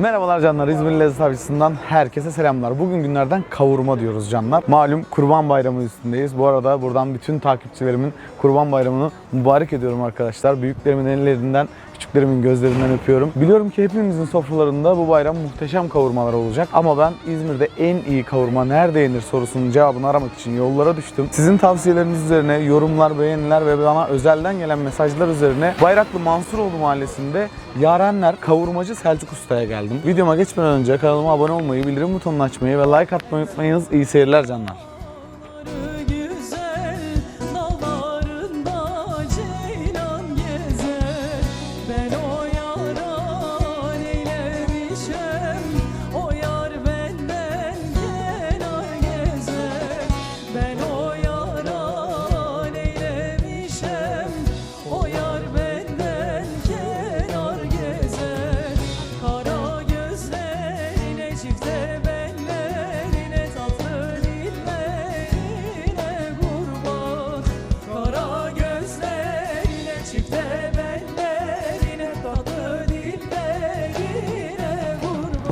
Merhabalar canlar, İzmir Lezzet Avcısı'ndan herkese selamlar. Bugün günlerden kavurma diyoruz canlar. Malum Kurban Bayramı üstündeyiz. Bu arada buradan bütün takipçilerimin Kurban Bayramı'nı mübarek ediyorum arkadaşlar. Büyüklerimin ellerinden, küçüklerimin gözlerinden öpüyorum. Biliyorum ki hepimizin sofralarında bu bayram muhteşem kavurmalar olacak. Ama ben İzmir'de en iyi kavurma nerede yenir sorusunun cevabını aramak için yollara düştüm. Sizin tavsiyeleriniz üzerine yorumlar, beğeniler ve bana özelden gelen mesajlar üzerine Bayraklı Mansuroğlu Mahallesi'nde Yarenler Kavurmacı Selçuk Usta'ya geldim. Videoma geçmeden önce kanalıma abone olmayı, bildirim butonunu açmayı ve like atmayı unutmayınız. İyi seyirler canlar.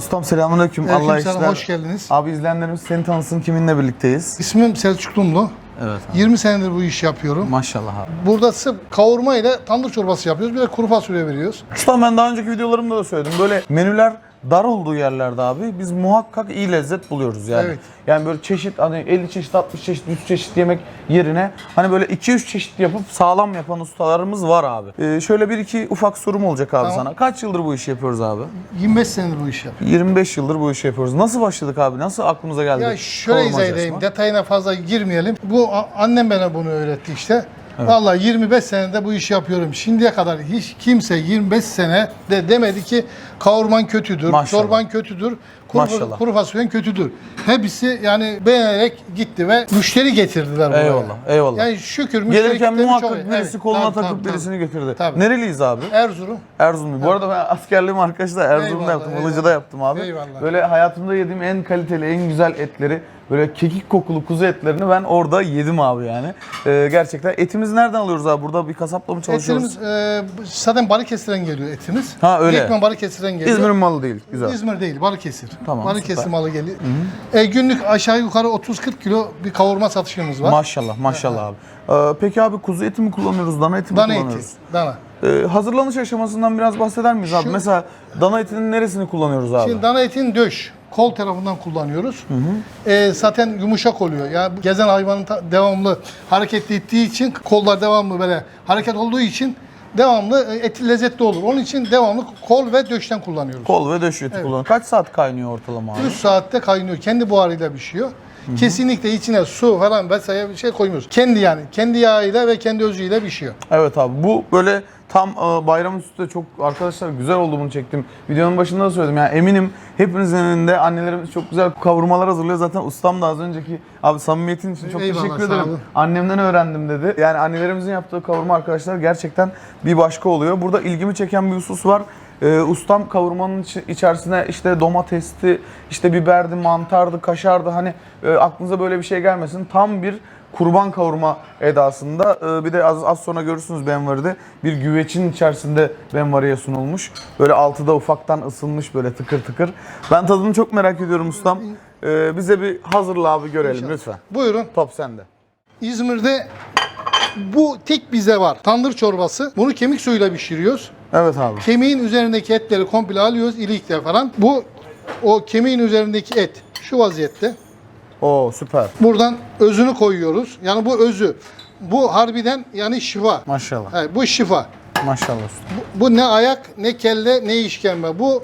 Ustam selamünaleyküm. Allah Aleykümselam, işler. hoş geldiniz. Abi izleyenlerimiz seni tanısın kiminle birlikteyiz. İsmim Selçuk Dumlu. Evet 20 senedir bu işi yapıyorum. Maşallah abi. Burada sırf kavurma ile tandır çorbası yapıyoruz. Bir de kuru fasulye veriyoruz. Ustam ben daha önceki videolarımda da söyledim. Böyle menüler dar olduğu yerlerde abi biz muhakkak iyi lezzet buluyoruz yani. Evet. Yani böyle çeşit hani 50 çeşit 60 çeşit 100 çeşit yemek yerine hani böyle 2-3 çeşit yapıp sağlam yapan ustalarımız var abi. Ee, şöyle bir iki ufak sorum olacak abi Tamam. sana. Kaç yıldır bu işi yapıyoruz abi? 25 senedir bu işi yapıyorum. 25 yıldır bu işi yapıyoruz. Nasıl başladık abi? Nasıl aklımıza geldi? Ya şöyle kavurmacı izah edeyim. Detayına fazla girmeyelim. Bu a- annem bana bunu öğretti işte. Vallahi 25 senede bu işi yapıyorum. Şimdiye kadar hiç kimse 25 sene de demedi ki kavurman kötüdür, Maşallah. çorban kötüdür, kuru, Maşallah. kuru fasulyen kötüdür. Hepsi yani beğenerek gitti ve müşteri getirdiler buraya. Eyvallah, eyvallah. Yani şükür müşteri Gelirken muhakkak çok birisi Evet, koluna tabii, takıp tabii, birisini götürdü. Tabii. Nereliyiz abi? Erzurum. Erzurumlu. Bu arada ben askerliğimi arkadaşlar Erzurum'da Eyvallah, yaptım. Ilıca'da yaptım abi. Eyvallah. Böyle hayatımda yediğim en kaliteli, en güzel etleri, böyle kekik kokulu kuzu etlerini ben orada yedim abi yani. Ee, gerçekten etimizi nereden alıyoruz abi? Burada bir kasapla mı çalışıyoruz? Etimiz e, zaten Balıkesir'den geliyor etimiz. Ha, öyle. Direktmen Balıkesir'den geliyor. İzmir'in malı değil. Güzel. İzmir değil, Balıkesir. Tamam, Balıkesir süper. malı geliyor. E, günlük aşağı yukarı 30-40 kilo bir kavurma satışımız var. Maşallah, maşallah abi. Ee, peki abi kuzu eti mi kullanıyoruz, dana eti mi Dana eti, kullanıyoruz? dana. Ee, hazırlanış aşamasından biraz bahseder miyiz abi? Şu- Mesela dana etinin neresini kullanıyoruz abi? Şimdi dana etin döş, kol tarafından kullanıyoruz. E, zaten yumuşak oluyor. Yani gezen hayvanın devamlı hareket ettiği için, kollar devamlı böyle hareket olduğu için devamlı e, eti lezzetli olur. Onun için devamlı kol ve döşten kullanıyoruz. Kol ve döş eti kullanıyoruz. Kaç saat kaynıyor ortalama abi? 3 saatte kaynıyor. Kendi buharıyla pişiyor. Kesinlikle içine su falan vesaire bir şey koymuyoruz. Kendi yani. Kendi yağıyla ve kendi özüyle pişiyor. Evet abi bu böyle tam e, bayram üstü çok arkadaşlar güzel olduğunu çektim. Videonun başında da söyledim yani eminim hepinizin önünde annelerimiz çok güzel kavurmalar hazırlıyor. Zaten ustam da az önceki abi samimiyetin için çok Eyvallah, teşekkür sağ ederim. olun. Annemden öğrendim dedi. Yani annelerimizin yaptığı kavurma arkadaşlar gerçekten bir başka oluyor. Burada ilgimi çeken bir husus var. Ee, ustam kavurmanın içi- içerisine işte domatesti, işte biberdi, mantardı, kaşardı hani e, aklınıza böyle bir şey gelmesin. Tam bir kurban kavurma edasında. Ee, bir de az, az sonra görürsünüz benvaride bir güvecin içerisinde benvariye sunulmuş. Böyle altı da ufaktan ısınmış böyle tıkır tıkır. Ben tadını çok merak ediyorum ustam. Ee, bize bir hazırla abi görelim lütfen. Buyurun. Top sende. İzmir'de bu tek bize var. Tandır çorbası. Bunu kemik suyuyla pişiriyoruz. Evet abi. Kemiğin üzerindeki etleri komple alıyoruz. ilikle falan. Bu o kemiğin üzerindeki et. Şu vaziyette. Oo süper. Buradan özünü koyuyoruz. Yani bu özü. Bu harbiden yani şifa. Maşallah. Evet, bu şifa. Maşallah. Bu, bu ne ayak, ne kelle, ne işkembe. Bu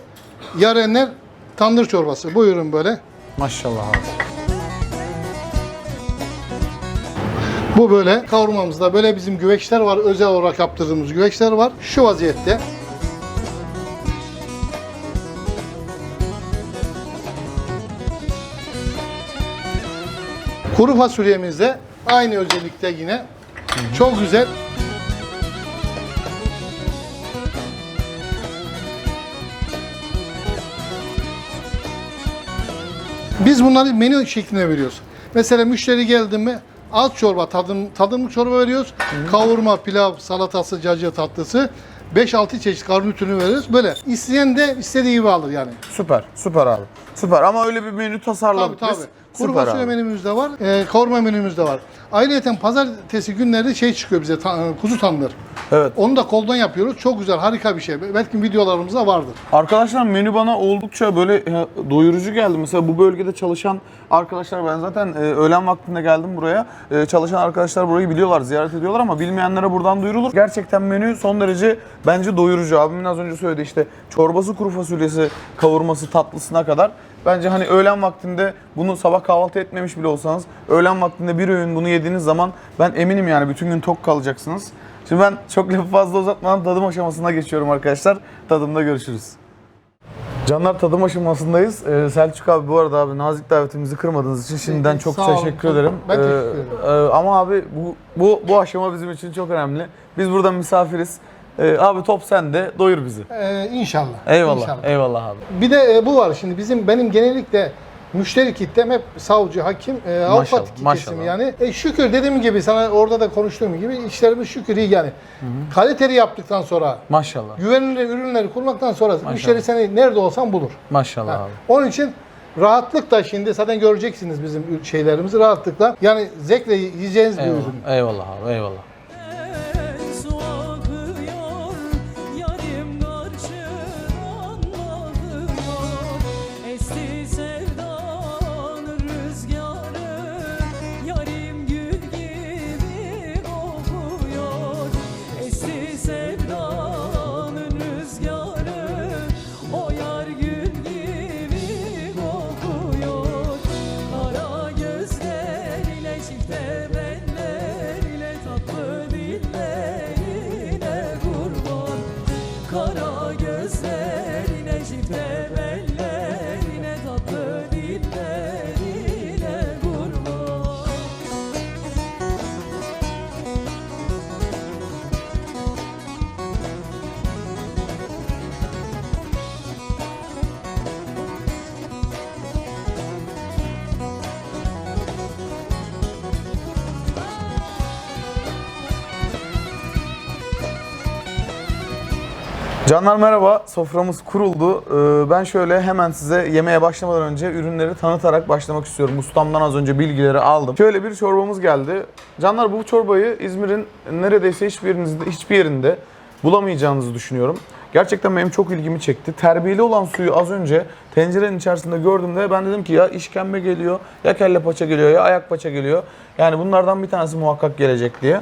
yarenler tandır çorbası. Buyurun böyle. Maşallah abi. Bu böyle kavurmamızda böyle bizim güveçler var. Özel olarak yaptırdığımız güveçler var. Şu vaziyette. Kuru fasulyemizde aynı özellikte yine. Çok güzel. Biz bunları menü şeklinde veriyoruz. Mesela müşteri geldi mi az çorba, tadım, tadımlık çorba veriyoruz. Kavurma, pilav, salatası, cacığı tatlısı. 5-6 çeşit garnitürünü veririz. Böyle isteyen de istediği gibi alır yani. Süper, süper abi. Süper ama öyle bir menü Tabii tasarladık tabii. biz. Kuru Süper fasulye abi. menümüz de var, e, kavurma menümüz de var. Ayrıca pazartesi günleri şey çıkıyor bize, ta- kuzu tandır. Evet. Onu da koldan yapıyoruz. Çok güzel, harika bir şey. Belki videolarımızda vardır. Arkadaşlar menü bana oldukça böyle e, doyurucu geldi. Mesela bu bölgede çalışan arkadaşlar ben zaten e, öğlen vaktinde geldim buraya. E, çalışan arkadaşlar burayı biliyorlar, ziyaret ediyorlar ama bilmeyenlere buradan duyurulur. Gerçekten menü son derece bence doyurucu. Abimin az önce söyledi işte çorbası, kuru fasulyesi, kavurması, tatlısına kadar. Bence hani öğlen vaktinde bunu sabah kahvaltı etmemiş bile olsanız öğlen vaktinde bir öğün bunu yediğiniz zaman ben eminim yani bütün gün tok kalacaksınız. Şimdi ben çok lafı fazla uzatmadan tadım aşamasına geçiyorum arkadaşlar. Tadımda görüşürüz. Canlar tadım aşamasındayız. Ee, Selçuk abi bu arada abi nazik davetimizi kırmadığınız için şimdiden çok Sağ olun. teşekkür ederim. Ben teşekkür Ee, ederim. e, ama abi bu, bu bu aşama bizim için çok önemli. Biz burada misafiriz. Ee, abi top sende, doyur bizi. Ee, inşallah. Eyvallah, İnşallah. eyvallah abi. Bir de e, bu var şimdi bizim benim genellikle müşteri kitlem hep savcı, hakim, e, avukat maşallah. yani. E, şükür dediğim gibi sana orada da konuştuğum gibi işlerimiz şükür iyi yani. Kaliteli yaptıktan sonra, Maşallah. güvenilir ürünleri kurmaktan sonra müşteri seni nerede olsan bulur. Maşallah Ha. abi. Onun için rahatlıkla şimdi zaten göreceksiniz bizim şeylerimizi rahatlıkla. Yani zevkle yiyeceğiniz bir Eyvallah, ürün. eyvallah abi, eyvallah. sevda Canlar merhaba, soframız kuruldu. Ee, Ben şöyle hemen size yemeğe başlamadan önce ürünleri tanıtarak başlamak istiyorum. Ustamdan az önce bilgileri aldım. Şöyle bir çorbamız geldi. Canlar bu çorbayı İzmir'in neredeyse hiçbir yerinizde, hiçbir yerinde bulamayacağınızı düşünüyorum. Gerçekten benim çok ilgimi çekti. Terbiyeli olan suyu az önce tencerenin içerisinde gördüğümde ben dedim ki ya işkembe geliyor, ya kelle paça geliyor, ya ayak paça geliyor. Yani bunlardan bir tanesi muhakkak gelecek diye.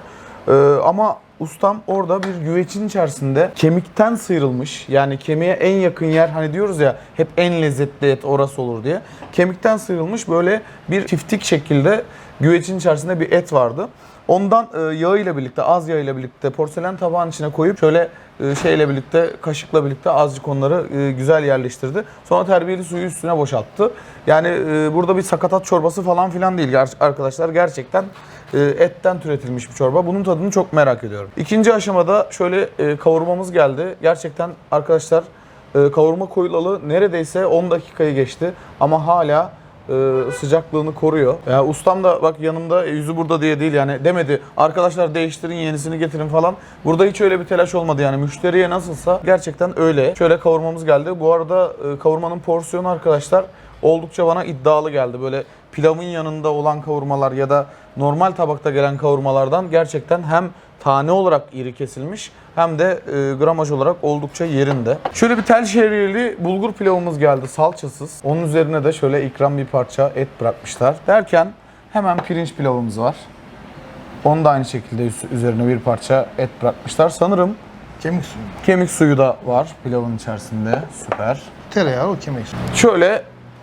Ee, ama ustam orada bir güvecin içerisinde kemikten sıyrılmış. Yani kemiğe en yakın yer hani diyoruz ya hep en lezzetli et orası olur diye. Kemikten sıyrılmış böyle bir tiftik şekilde güvecin içerisinde bir et vardı. Ondan e, yağıyla birlikte, az yağıyla birlikte porselen tabağın içine koyup şöyle e, şeyle birlikte, kaşıkla birlikte azıcık onları e, güzel yerleştirdi. Sonra terbiyeli suyu üstüne boşalttı. Yani e, burada bir sakatat çorbası falan filan değil arkadaşlar. Gerçekten e, etten türetilmiş bir çorba. Bunun tadını çok merak ediyorum. İkinci aşamada şöyle e, kavurmamız geldi. Gerçekten arkadaşlar e, kavurma koyulalı neredeyse 10 dakikayı geçti ama hala e, sıcaklığını koruyor. Ya ustam da bak yanımda e, yüzü burada diye değil yani demedi. Arkadaşlar değiştirin yenisini getirin falan. Burada hiç öyle bir telaş olmadı yani müşteriye nasılsa gerçekten öyle. Şöyle kavurmamız geldi. Bu arada e, kavurmanın porsiyonu arkadaşlar oldukça bana iddialı geldi. Böyle pilavın yanında olan kavurmalar ya da normal tabakta gelen kavurmalardan gerçekten hem tane olarak iri kesilmiş hem de e, gramaj olarak oldukça yerinde. Şöyle bir tel şehriyeli bulgur pilavımız geldi salçasız. Onun üzerine de şöyle ikram bir parça et bırakmışlar. Derken hemen pirinç pilavımız var. Onu da aynı şekilde üzerine bir parça et bırakmışlar. Sanırım Kemik suyu. kemik suyu da var pilavın içerisinde. Süper. Tereyağı o kemik suyu. Şöyle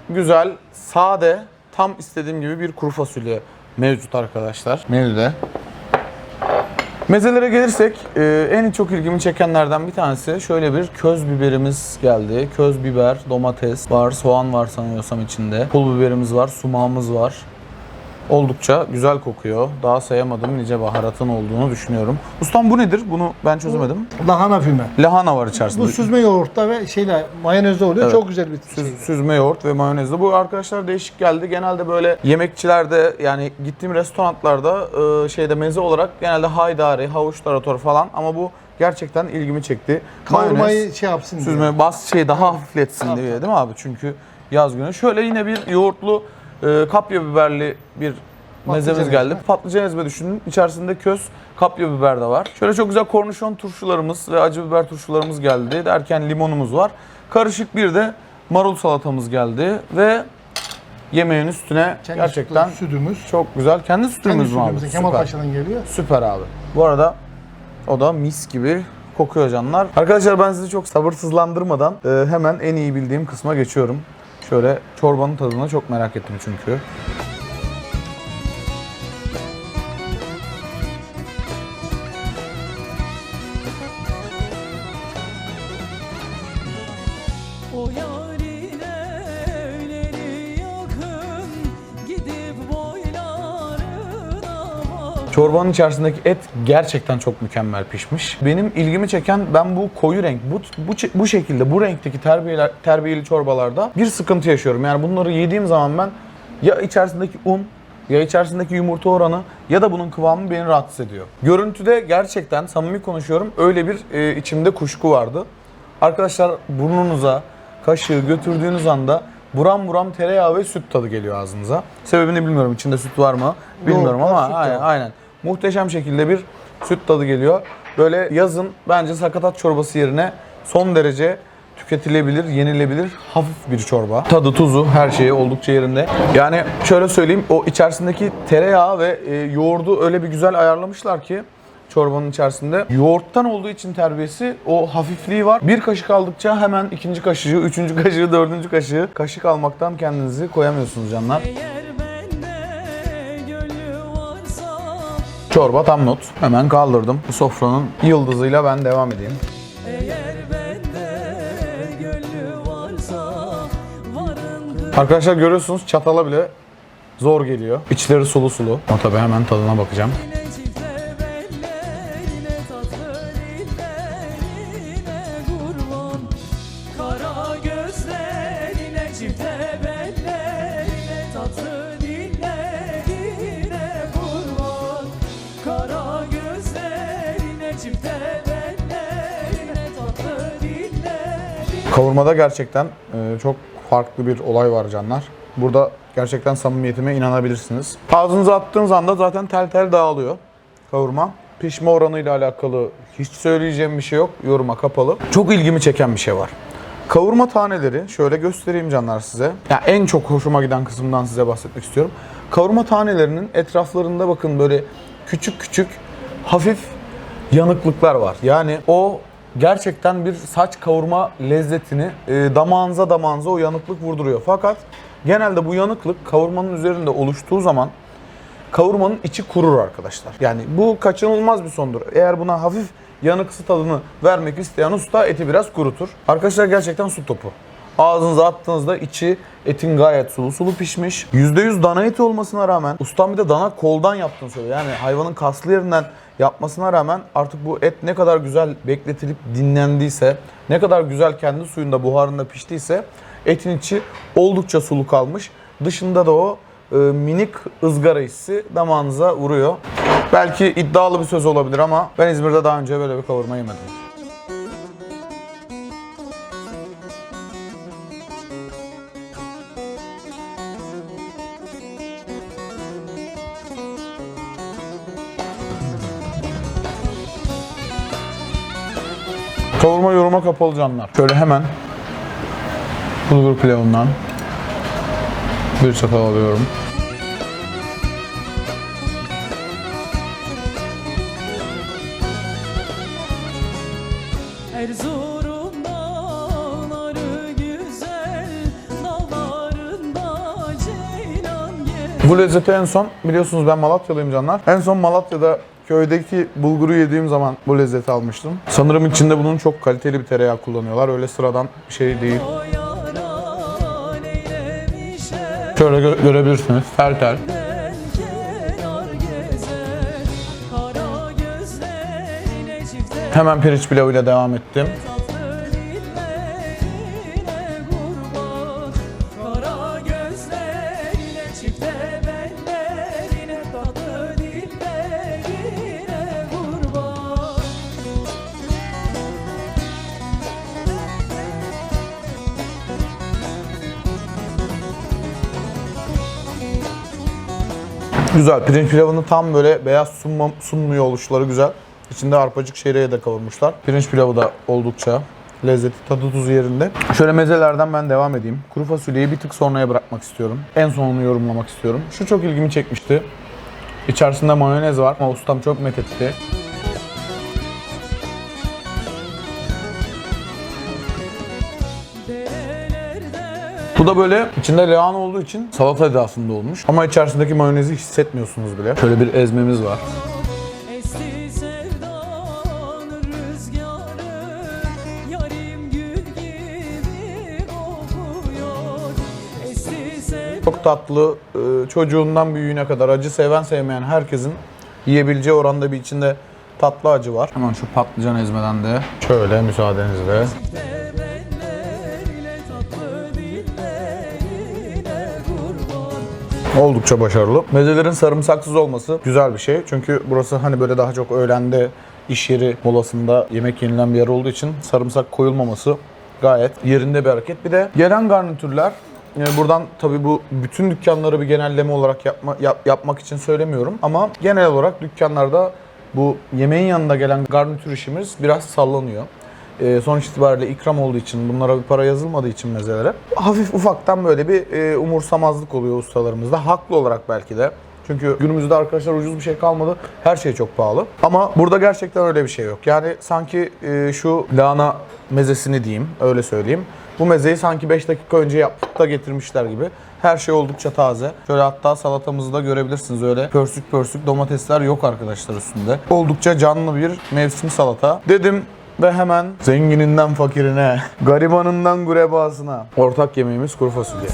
güzel, sade, tam istediğim gibi bir kuru fasulye mevcut arkadaşlar menüde. Mezelere gelirsek e, en çok ilgimi çekenlerden bir tanesi şöyle bir köz biberimiz geldi. Köz biber, domates var, soğan var sanıyorsam içinde. Pul biberimiz var, sumağımız var. Oldukça güzel kokuyor. Daha sayamadım nice baharatın olduğunu düşünüyorum. Ustam bu nedir? Bunu ben çözemedim. Lahana füme. Lahana var içerisinde. Bu süzme yoğurtta ve şeyle mayonezde oluyor. Evet. Çok güzel bir şey. Süz- süzme yoğurt ve mayonezli. Bu arkadaşlar değişik geldi. Genelde böyle yemekçilerde yani gittiğim restoranlarda e, şeyde meze olarak genelde haydari, havuç tarator falan ama bu gerçekten ilgimi çekti. Kavurmayı Mayonez, şey yapsın diye. süzme bas şey daha hafifletsin diye değil mi abi? Çünkü yaz günü. Şöyle yine bir yoğurtlu e, kapya biberli bir mezemiz geldi. Patlıcan ezme düşünün. İçerisinde köz, kapya biber de var. Şöyle çok güzel kornişon turşularımız ve acı biber turşularımız geldi. Derken limonumuz var. Karışık bir de marul salatamız geldi ve yemeğin üstüne Kendi gerçekten sütü- sütümüz. çok güzel. Kendi Kendi sütümüz mü abi? sütümüz. Kemal. Paşa'dan geliyor. Süper abi. Bu arada o da mis gibi kokuyor canlar. Arkadaşlar ben sizi çok sabırsızlandırmadan e, hemen en iyi bildiğim kısma geçiyorum. Şöyle çorbanın tadını çok merak ettim çünkü. O yarine Çorbanın içerisindeki et gerçekten çok mükemmel pişmiş. Benim ilgimi çeken ben bu koyu renk, bu bu, bu şekilde bu renkteki terbiyeler, terbiyeli çorbalarda bir sıkıntı yaşıyorum. Yani bunları yediğim zaman ben ya içerisindeki un ya içerisindeki yumurta oranı ya da bunun kıvamı beni rahatsız ediyor. Görüntüde gerçekten samimi konuşuyorum öyle bir e, içimde kuşku vardı. Arkadaşlar burnunuza kaşığı götürdüğünüz anda buram buram tereyağı ve süt tadı geliyor ağzınıza. Sebebini bilmiyorum. içinde süt var mı? Bilmiyorum var, ama aynen, aynen. Muhteşem şekilde bir süt tadı geliyor. Böyle yazın bence sakatat çorbası yerine son derece tüketilebilir, yenilebilir hafif bir çorba. Tadı, tuzu, her şeyi oldukça yerinde. Yani şöyle söyleyeyim, o içerisindeki tereyağı ve e, yoğurdu öyle bir güzel ayarlamışlar ki çorbanın içerisinde. Yoğurttan olduğu için terbiyesi o hafifliği var. Bir kaşık aldıkça hemen ikinci kaşığı, üçüncü kaşığı, dördüncü kaşığı kaşık almaktan kendinizi koyamıyorsunuz canlar. Eğer Çorba tam not. Hemen kaldırdım. Bu sofranın yıldızıyla ben devam edeyim. Arkadaşlar görüyorsunuz çatala bile zor geliyor. İçleri sulu sulu. Ama tabii hemen tadına bakacağım. Kavurmada gerçekten e, çok farklı bir olay var canlar. Burada gerçekten samimiyetime inanabilirsiniz. Ağzınıza attığınız anda zaten tel tel dağılıyor kavurma. Pişme oranıyla alakalı hiç söyleyeceğim bir şey yok. Yoruma kapalı. Çok ilgimi çeken bir şey var. Kavurma taneleri şöyle göstereyim canlar size. Ya en çok hoşuma giden kısımdan size bahsetmek istiyorum. Kavurma tanelerinin etraflarında bakın böyle küçük küçük hafif yanıklıklar var. Yani o gerçekten bir saç kavurma lezzetini e, damağınıza damağınıza o yanıklık vurduruyor. Fakat genelde bu yanıklık kavurmanın üzerinde oluştuğu zaman kavurmanın içi kurur arkadaşlar. Yani bu kaçınılmaz bir sondur. Eğer buna hafif yanıksı tadını vermek isteyen usta eti biraz kurutur. Arkadaşlar gerçekten su topu. Ağzınıza attığınızda içi etin gayet sulu sulu pişmiş. %100 dana eti olmasına rağmen ustam bir de dana koldan yaptığını söylüyor. Yani hayvanın kaslı yerinden yapmasına rağmen artık bu et ne kadar güzel bekletilip dinlendiyse, ne kadar güzel kendi suyunda buharında piştiyse etin içi oldukça sulu kalmış. Dışında da o e, minik ızgara hissi damağınıza vuruyor. Belki iddialı bir söz olabilir ama ben İzmir'de daha önce böyle bir kavurma yemedim. Kavurma kapalı canlar. Şöyle hemen bulgur pilavından bir çatal alıyorum. Erzurum dağları güzel Dağlarında ceylan gel Bu lezzeti en son biliyorsunuz ben Malatyalıyım canlar. En son Malatya'da köydeki bulguru yediğim zaman bu lezzeti almıştım. Sanırım içinde bunun çok kaliteli bir tereyağı kullanıyorlar. Öyle sıradan bir şey değil. Şöyle gö görebilirsiniz. Tel tel. Hemen pirinç pilavıyla devam ettim. Güzel. Pirinç pilavını tam böyle beyaz sunma, sunmuyor oluşları güzel. İçinde arpacık şehriye de kavurmuşlar. Pirinç pilavı da oldukça lezzeti, tadı tuzu yerinde. Şöyle mezelerden ben devam edeyim. Kuru fasulyeyi bir tık sonraya bırakmak istiyorum. En sonunu yorumlamak istiyorum. Şu çok ilgimi çekmişti. İçerisinde mayonez var ama ustam çok methetti. Bu da böyle içinde lahana olduğu için salata edasında olmuş. Ama içerisindeki mayonezi hissetmiyorsunuz bile. Şöyle bir ezmemiz var. Çok tatlı, e, çocuğundan büyüğüne kadar acı seven sevmeyen herkesin yiyebileceği oranda bir içinde tatlı acı var. Hemen şu patlıcan ezmeden de şöyle müsaadenizle. Oldukça başarılı. Mezelerin sarımsaksız olması güzel bir şey. Çünkü burası hani böyle daha çok öğlende iş yeri molasında yemek yenilen bir yer olduğu için sarımsak koyulmaması gayet yerinde bir hareket. Bir de gelen garnitürler yani buradan tabii bu bütün dükkanları bir genelleme olarak yapma, yap- yapmak için söylemiyorum ama genel olarak dükkanlarda bu yemeğin yanında gelen garnitür işimiz biraz sallanıyor. Ee, sonuç itibariyle ikram olduğu için, bunlara bir para yazılmadığı için mezelere hafif ufaktan böyle bir e, umursamazlık oluyor ustalarımızda. Haklı olarak belki de. Çünkü günümüzde arkadaşlar ucuz bir şey kalmadı. Her şey çok pahalı. Ama burada gerçekten öyle bir şey yok. Yani sanki e, şu lahana mezesini diyeyim, öyle söyleyeyim. Bu mezeyi sanki 5 dakika önce yapıp da getirmişler gibi. Her şey oldukça taze. Şöyle hatta salatamızı da görebilirsiniz öyle. Pörsük pörsük domatesler yok arkadaşlar üstünde. Oldukça canlı bir mevsim salata. Dedim ve hemen zengininden fakirine, garibanından gurebasına ortak yemeğimiz kuru fasulye.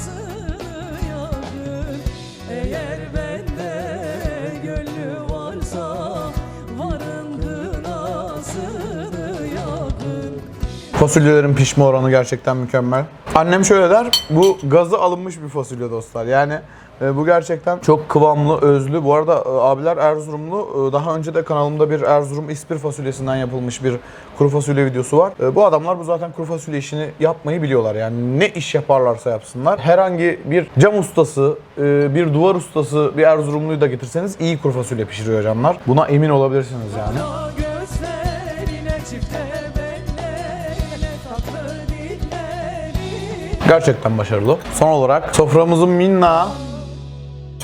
Fasulyelerin pişme oranı gerçekten mükemmel. Annem şöyle der, bu gazı alınmış bir fasulye dostlar. Yani e, bu gerçekten çok kıvamlı, özlü. Bu arada e, abiler Erzurumlu. E, Daha önce de kanalımda bir Erzurum ispir fasulyesinden yapılmış bir kuru fasulye videosu var. E, Bu adamlar bu zaten kuru fasulye işini yapmayı biliyorlar. Yani ne iş yaparlarsa yapsınlar. Herhangi bir cam ustası, e, bir duvar ustası, bir Erzurumluyu da getirseniz iyi kuru fasulye pişiriyor canlar. Buna emin olabilirsiniz yani. Gerçekten başarılı. Son olarak soframızın minna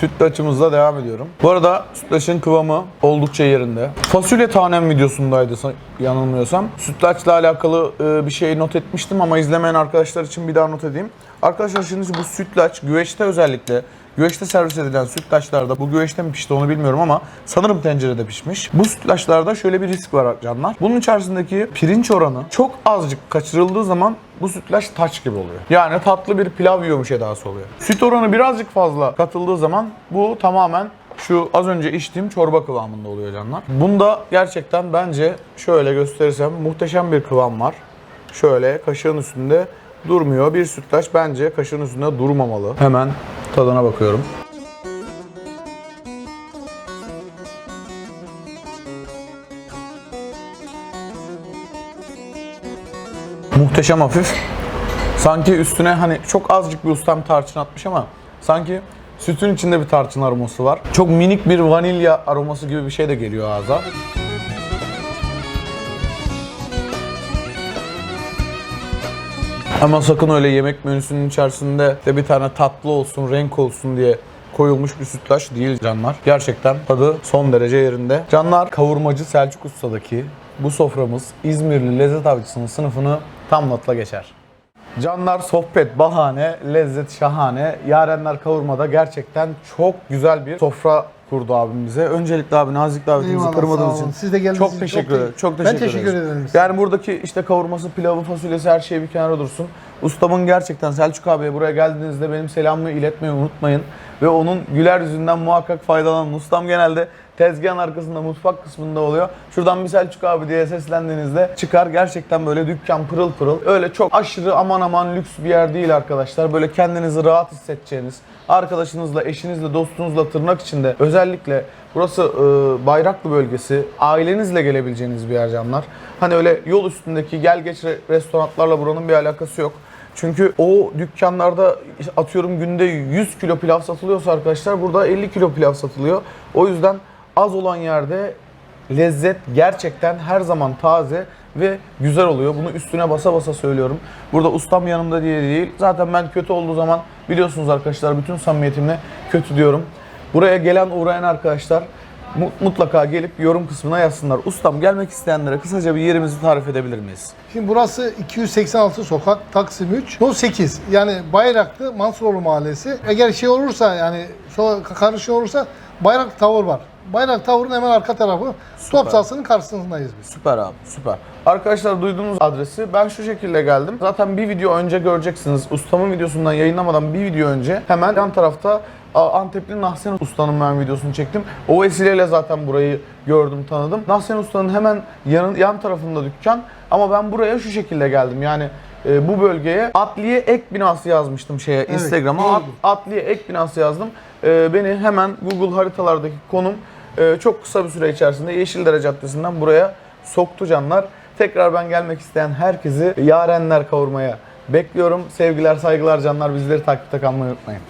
sütlaçımızla devam ediyorum. Bu arada sütlaçın kıvamı oldukça yerinde. Fasulye tanem videosundaydı sa- yanılmıyorsam. Sütlaçla alakalı e, bir şey not etmiştim ama izlemeyen arkadaşlar için bir daha not edeyim. Arkadaşlar şimdi bu sütlaç güveçte özellikle Güveçte servis edilen sütlaçlarda bu güveçte mi pişti onu bilmiyorum ama sanırım tencerede pişmiş. Bu sütlaçlarda şöyle bir risk var canlar. Bunun içerisindeki pirinç oranı çok azıcık kaçırıldığı zaman bu sütlaç taç gibi oluyor. Yani tatlı bir pilav yiyormuş edası oluyor. Süt oranı birazcık fazla katıldığı zaman bu tamamen şu az önce içtiğim çorba kıvamında oluyor canlar. Bunda gerçekten bence şöyle gösterirsem muhteşem bir kıvam var. Şöyle kaşığın üstünde durmuyor. Bir sütlaç bence kaşığın üstünde durmamalı. Hemen tadına bakıyorum. Muhteşem hafif. Sanki üstüne hani çok azıcık bir ustam tarçın atmış ama sanki sütün içinde bir tarçın aroması var. Çok minik bir vanilya aroması gibi bir şey de geliyor ağza. Ama sakın öyle yemek menüsünün içerisinde de bir tane tatlı olsun, renk olsun diye koyulmuş bir sütlaç değil canlar. Gerçekten tadı son derece yerinde. Canlar kavurmacı Selçuk Usta'daki bu soframız İzmirli lezzet avcısının sınıfını tam notla geçer. Canlar sohbet bahane, lezzet şahane. Yarenler kavurmada gerçekten çok güzel bir sofra kurdu abimize. Öncelikle abi nazik davetimizi Eyvallah, kırmadığınız sağ için olun. Siz de geldiğiniz çok için teşekkür çok te- ederim. Çok Ben teşekkür, teşekkür ederim. Yani buradaki işte kavurması, pilavı, fasulyesi her şey bir kenara dursun. Ustamın gerçekten Selçuk abiye buraya geldiğinizde benim selamımı iletmeyi unutmayın. Ve onun güler yüzünden muhakkak faydalanın. Ustam genelde Tezgahın arkasında mutfak kısmında oluyor. Şuradan bir Selçuk abi diye seslendiğinizde çıkar. Gerçekten böyle dükkan pırıl pırıl. Öyle çok aşırı aman aman lüks bir yer değil arkadaşlar. Böyle kendinizi rahat hissedeceğiniz, arkadaşınızla, eşinizle, dostunuzla tırnak içinde özellikle burası e, Bayraklı bölgesi. Ailenizle gelebileceğiniz bir yer canlar. Hani öyle yol üstündeki gel geç re- restoranlarla buranın bir alakası yok. Çünkü o dükkanlarda atıyorum günde 100 kilo pilav satılıyorsa arkadaşlar burada 50 kilo pilav satılıyor. O yüzden az olan yerde lezzet gerçekten her zaman taze ve güzel oluyor. Bunu üstüne basa basa söylüyorum. Burada ustam yanımda diye değil. Zaten ben kötü olduğu zaman biliyorsunuz arkadaşlar bütün samimiyetimle kötü diyorum. Buraya gelen uğrayan arkadaşlar mu- mutlaka gelip yorum kısmına yazsınlar. Ustam gelmek isteyenlere kısaca bir yerimizi tarif edebilir miyiz? Şimdi burası 286 sokak Taksim 3 No 8 yani Bayraklı Mansuroğlu Mahallesi. Eğer şey olursa yani karışık olursa Bayrak Tavır var. Bayrak Tavır'ın hemen arka tarafı top sahasının karşısındayız biz. Süper abi süper. Arkadaşlar duyduğunuz adresi ben şu şekilde geldim. Zaten bir video önce göreceksiniz. Ustamın videosundan yayınlamadan bir video önce hemen yan tarafta Antepli Nahsen Usta'nın ben videosunu çektim. O vesileyle zaten burayı gördüm, tanıdım. Nahsen Usta'nın hemen yanın, yan tarafında dükkan. Ama ben buraya şu şekilde geldim. Yani e, bu bölgeye Atliye Ek Binası yazmıştım şeye Instagram'a. doğrudur. At- Atliye Ek Binası yazdım. E, beni hemen Google haritalardaki konum e, çok kısa bir süre içerisinde Yeşildere Caddesi'nden buraya soktu canlar. Tekrar ben gelmek isteyen herkesi Yarenler kavurmaya bekliyorum. Sevgiler, saygılar canlar. Bizleri takipte kalmayı unutmayın.